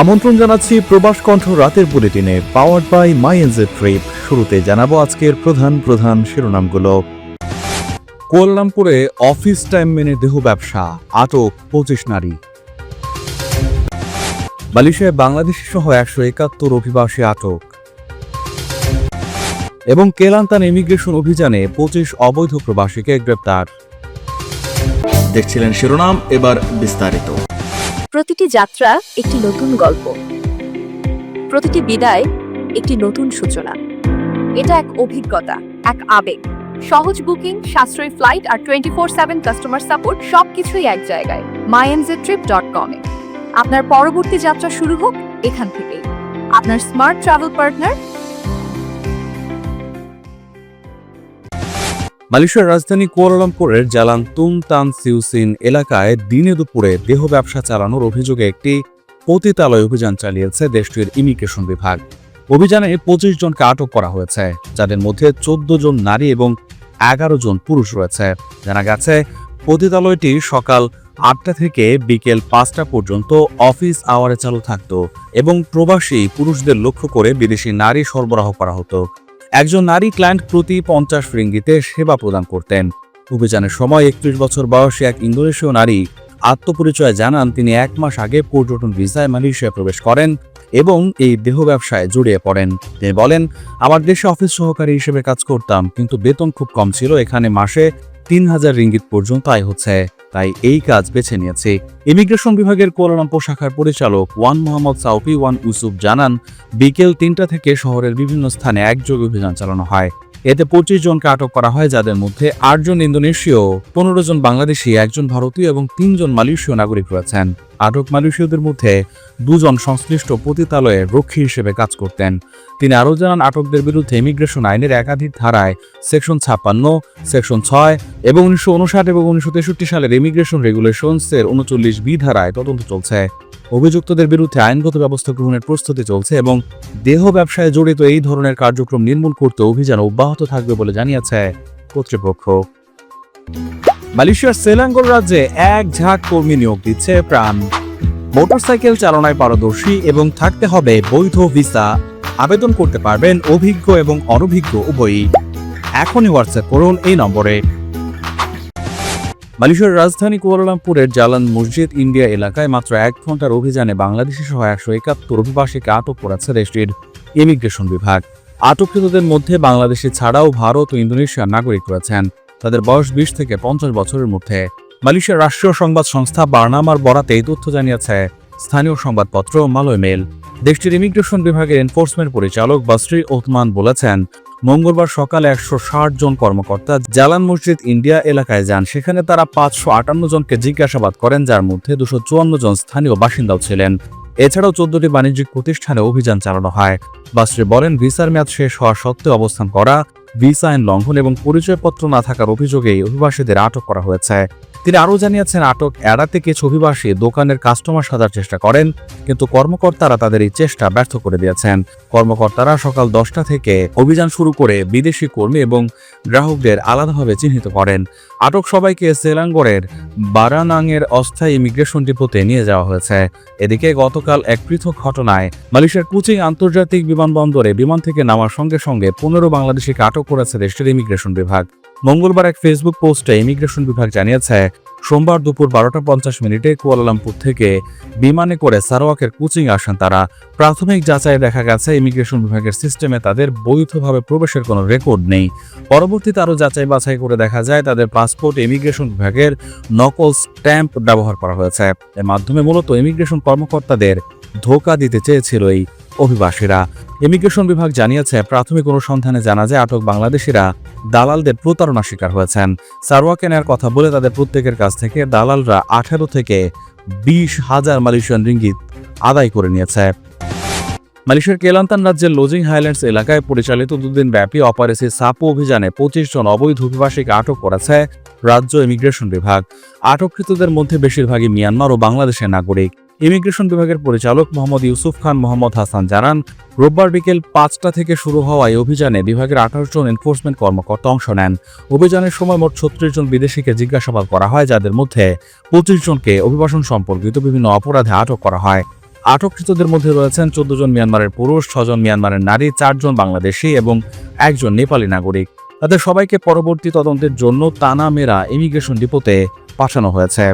আমন্ত্রণ জানাচ্ছি প্রবাস কণ্ঠ রাতের বুলেটিনে powered by my NJ trip শুরুতে জানাব আজকের প্রধান প্রধান শিরোনামগুলো। কুয়ালালামপুরে অফিস টাইম মেনে দেহ ব্যবসা, আটক পঁচিশ নারী। মালয়েশিয়ায় বাংলাদেশি সহ একশো একাত্তর অভিবাসী আটক। এবং কেলান্তান ইমিগ্রেশন অভিযানে পঁচিশ অবৈধ প্রবাসীকে গ্রেপ্তার। দেখছিলেন শিরোনাম, এবার বিস্তারিত। প্রতিটি যাত্রা একটি নতুন গল্প। প্রতিটি বিদায় একটি নতুন সূচনা। এটা এক অভিজ্ঞতা, এক আবেগ। সহজ বুকিং, সাশ্রয়ী ফ্লাইট আর twenty four seven customer support সবকিছুই এক জায়গায়। মাইএনজে ট্রিপ ডট কমে আপনার পরবর্তী যাত্রা শুরু হোক এখান থেকেই। আপনার স্মার্ট ট্রাভেল পার্টনার মালয়েশিয়ার রাজধানী কুয়ালালামপুরের জালান তুম তান সিউসিন এলাকায় দিনে দুপুরে দেহ ব্যবসা চালানোর অভিযোগে একটি পতিতালয় অভিযান চালিয়েছে দেশটির ইমিগ্রেশন বিভাগ। অভিযানে পঁচিশ জনকে আটক করা হয়েছে, যাদের মধ্যে চোদ্দ জন নারী এবং এগারো জন পুরুষ রয়েছে। জানা গেছে, পতিতালয়টি সকাল আটটা থেকে বিকেল পাঁচটা পর্যন্ত অফিস আওয়ারে চালু থাকতো এবং প্রবাসী পুরুষদের লক্ষ্য করে বিদেশি নারী সরবরাহ করা হতো। একজন নারী ক্লায়েন্ট প্রতি পঞ্চাশ রিঙ্গিতে সেবা প্রদান করতেন। অভিযানের সময় একত্রিশ বছর বয়সী এক ইন্দোনেশীয় নারী আত্মপরিচয় জানান তিনি এক মাস আগে পর্যটন ভিসায় মালয়েশিয়ায় প্রবেশ করেন। এবং এই দেহ ব্যবসায় জড়িয়ে পড়েন। তিনি বলেন, আমার দেশে অফিস সহকারী হিসেবে কাজ করতাম, কিন্তু বেতন খুব কম ছিল। এখানে মাসে তিন হাজার রিঙ্গিত পর্যন্ত আয় হচ্ছে। তাই এই কাজ বেছে নিয়েছি। ইমিগ্রেশন বিভাগের কোয়ালালামপুর শাখার পরিচালক Wan Mohammad Saufi Wan Yusuf জানান, বিকেল তিনটা থেকে শহরের বিভিন্ন স্থানে একযোগে অভিযান চালানো হয়। এতে পঁচিশ জনকে আটক করা হয়, যাদের মধ্যে আটজন ইন্দোনেশীয়, পনেরো জন বাংলাদেশি, একজন ভারতীয় এবং তিনজন মালয়েশীয় নাগরিক রয়েছেন। আটক মালয়েশীয়দের মধ্যে দুজন সংশ্লিষ্ট পতিতালয়ে রক্ষী হিসেবে কাজ করতেন। তিনি আরও জানান, আটকদের বিরুদ্ধে ইমিগ্রেশন আইনের একাধিক ধারায় সেকশন ছাপ্পান্ন, সেকশন ছয় এবং উনিশশো উনষাট এবং উনিশশো তেষট্টি সালের ইমিগ্রেশন রেগুলেশনসের উনচল্লিশ বি ধারায় তদন্ত চলছে। অভিযুক্তদের বিরুদ্ধে আইনগত ব্যবস্থা গ্রহণের প্রস্তুতি চলছে এবং দেহ ব্যবসায় জড়িত এই ধরনের কার্যক্রম নির্মূল করতে অভিযান অব্যাহত থাকবে বলে জানিয়েছে কর্তৃপক্ষ। মালয়েশিয়ার সেলাঙ্গোর রাজ্যে এক ঝাঁক কর্মী নিয়োগ দিচ্ছে প্রাণ। মোটরসাইকেল চালনায় পারদর্শী এবং থাকতে হবে বৈধ ভিসা। আবেদন করতে পারবেন অভিজ্ঞ এবং অনভিজ্ঞ উভয়ই। এখনই হোয়াটসঅ্যাপ করুন এই নম্বরে। মালয়েশিয়ার রাজধানী কুয়ালালামপুরের জালান মসজিদ ইন্ডিয়া এলাকায় মাত্র এক ঘণ্টার অভিযানে বাংলাদেশি সহ একশো একাত্তর অভিবাসীকে আটক করেছে দেশটির ইমিগ্রেশন বিভাগ। আটককৃতদের মধ্যে বাংলাদেশি ছাড়াও ভারত ও ইন্দোনেশিয়ার নাগরিক রয়েছেন। তাদের বয়স বিশ থেকে পঞ্চাশ বছরের মধ্যে। মালয়েশিয়ার রাষ্ট্রীয় সংবাদ সংস্থা বার্নামার বরাতে এই তথ্য জানিয়েছে। স্থানীয় সংবাদপত্র মালয় মেল দেশটির ইমিগ্রেশন বিভাগের এনফোর্সমেন্ট পরিচালক বাসরি ওথমান বলেছেন, মঙ্গলবার সকালে একশো ষাট জন কর্মকর্তা জালান মসজিদ ইন্ডিয়া এলাকায় যান। সেখানে তারা পাঁচশো আটান্ন জনকে জিজ্ঞাসাবাদ করেন, যার মধ্যে দুশো চুয়ান্ন জন স্থানীয় বাসিন্দাও ছিলেন। এছাড়াও চোদ্দটি বাণিজ্যিক প্রতিষ্ঠানে অভিযান চালানো হয়। বাসরি বলেন, ভিসার মেয়াদ শেষ হওয়া সত্ত্বেও অবস্থান করা ভিসা আইন লঙ্ঘন এবং পরিচয়পত্র না থাকার অভিযোগে অভিবাসীদের আটক করা হয়েছে। তিনি আরও জানিয়েছেন, আটক এড়াতে কিছু অভিবাসী দোকানের কাস্টমার সাজার চেষ্টা করেন, কিন্তু কর্মকর্তারা তাদের এই চেষ্টা ব্যর্থ করে দিয়েছেন। কর্মকর্তারা সকাল দশটা থেকে অভিযান শুরু করে বিদেশি কর্মী এবং গ্রাহকদের আলাদাভাবে চিহ্নিত করেন। আটক সবাইকে সেলাঙ্গরের বারানাংয়ের অস্থায়ী ইমিগ্রেশন ডিপোতে নিয়ে যাওয়া হয়েছে। এদিকে গতকাল এক পৃথক ঘটনায় মালয়েশিয়ার কুচিং আন্তর্জাতিক বিমানবন্দরে বিমান থেকে নামার সঙ্গে সঙ্গে পনেরো বাংলাদেশিকে আটক করেছে দেশটির ইমিগ্রেশন বিভাগ। মঙ্গলবার এক ফেসবুক পোস্টে ইমিগ্রেশন বিভাগ জানিয়েছে, সোমবার দুপুর বারোটা পঞ্চাশ মিনিটে কুয়ালালামপুর থেকে বিমানে করে সারোয়াকের কোচিং আসেন তারা। প্রাথমিক যাচাই দেখা গেছে, ইমিগ্রেশন বিভাগের সিস্টেমে তাদের বৈধভাবে প্রবেশের কোনো রেকর্ড নেই। পরবর্তীতে আরও যাচাই বাছাই করে দেখা যায়, তাদের পাসপোর্ট ইমিগ্রেশন বিভাগের নকল স্ট্যাম্প ব্যবহার করা হয়েছে। এর মাধ্যমে মূলত ইমিগ্রেশন কর্মকর্তাদের ধোকা দিতে চেয়েছিল এই অভিবাসীরা। ইমিগ্রেশন বিভাগ জানিয়েছে, প্রাথমিক অনুসন্ধানে জানা যায়, আটক বাংলাদেশিরা দালালদের প্রতারণা শিকার হয়েছেন। সারোয়া কেনার কথা বলে তাদের প্রত্যেকের কাছ থেকে দালালরা আঠারো থেকে বিশ হাজার মালয়েশিয়ান রিঙ্গিত আদায় করে নিয়েছে। মালয়েশিয়ার কেলান্তান রাজ্যের লোজিং হাইল্যান্ডস এলাকায় পরিচালিত দুদিন ব্যাপী অপারেসি সাপো অভিযানে পঁচিশ জন অবৈধ অভিবাসীকে আটক করেছে রাজ্য ইমিগ্রেশন বিভাগ। আটককৃতদের মধ্যে বেশিরভাগই মিয়ানমার ও বাংলাদেশের নাগরিক। ইমিগ্রেশন বিভাগের পরিচালক মোহাম্মদ ইউসুফ খান মোহাম্মদ হাসান জানান, রোববার বিকেল পাঁচটা থেকে শুরু হওয়া এই অভিযানে বিভাগের আঠারো জন এনফোর্সমেন্ট কর্মকর্তা অংশ নেন। অভিযানের সময় মোট ছত্রিশ জন বিদেশিকে জিজ্ঞাসাবাদ করা হয়, যাদের মধ্যে পঁচিশ জনকে অভিবাসন সম্পর্কিত বিভিন্ন অপরাধে আটক করা হয়। আটককৃতদের মধ্যে রয়েছেন চোদ্দ জন মিয়ানমারের পুরুষ ছজন মিয়ানমারের নারী চারজন বাংলাদেশি এবং একজন নেপালি নাগরিক। তাদের সবাইকে পরবর্তী তদন্তের জন্য তানামেরা ইমিগ্রেশন ডিপোতে পাঠানো হয়েছে।